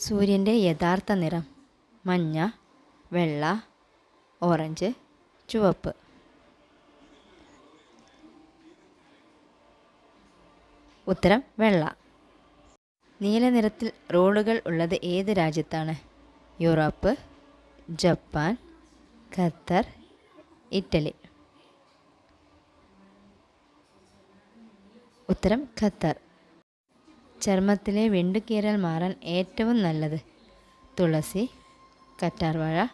സൂര്യന്റെ യഥാർത്ഥ നിറം. മഞ്ഞ വെള്ള ഓറഞ്ച് ചുവപ്പ്. ഉത്തരം വെള്ള. നീല നിറത്തിൽ റോഡുകൾ ഉള്ളത് ഏത് രാജ്യത്താണ്? Europe Japan Qatar Italy. ഉത്തരം ഖത്തർ. ചർമ്മത്തിലെ വെണ്ടുകീറൽ മാറാൻ ഏറ്റവും നല്ലത്. തുളസി കറ്റാർവാഴ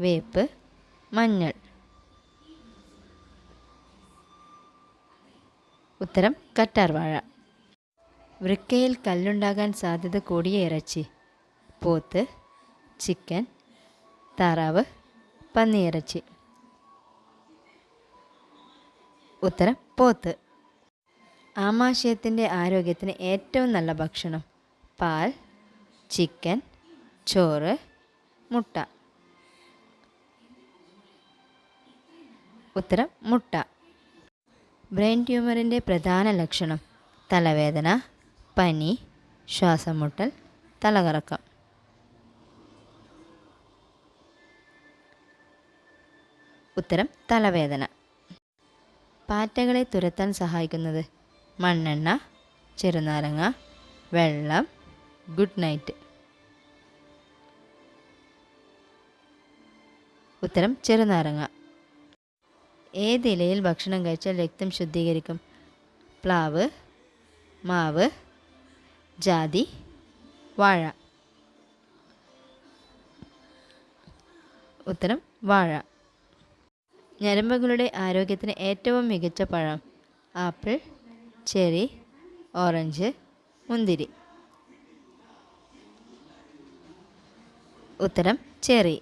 വേപ്പ് മഞ്ഞൾ. ഉത്തരം കറ്റാർവാഴ. വൃക്കയിൽ കല്ലുണ്ടാകാൻ സാധ്യത കൂടിയ ഇറച്ചി. പോത്ത് ചിക്കൻ താറാവ് പന്നിയിറച്ചി. ഉത്തരം പോത്ത്. ആമാശയത്തിന്റെ ആരോഗ്യത്തിന് ഏറ്റവും നല്ല ഭക്ഷണം പാൽ ചിക്കൻ ചോറ് മുട്ട. ഉത്തരം മുട്ട. ബ്രെയിൻ ട്യൂമറിന്റെ പ്രധാന ലക്ഷണം തലവേദന പനി ശ്വാസം മുട്ടൽ തലകറക്കം. ഉത്തരം തലവേദന. പാറ്റകളെ തുരത്താൻ സഹായിക്കുന്നത് മണ്ണെണ്ണ ചെറുനാരങ്ങ വെള്ളം ഗുഡ് നൈറ്റ് ഉത്തരം ചെറുനാരങ്ങ. ഏതിലയിൽ ഭക്ഷണം കഴിച്ചാൽ രക്തം ശുദ്ധീകരിക്കും? പ്ലാവ് മാവ് ജാതി വാഴ. ഉത്തരം വാഴ. ഞരമ്പുകളുടെ ആരോഗ്യത്തിന് ഏറ്റവും മികച്ച പഴം ആപ്പിൾ ചെറി ഓറഞ്ച് മുന്തിരി. ഉത്തരം ചെറി.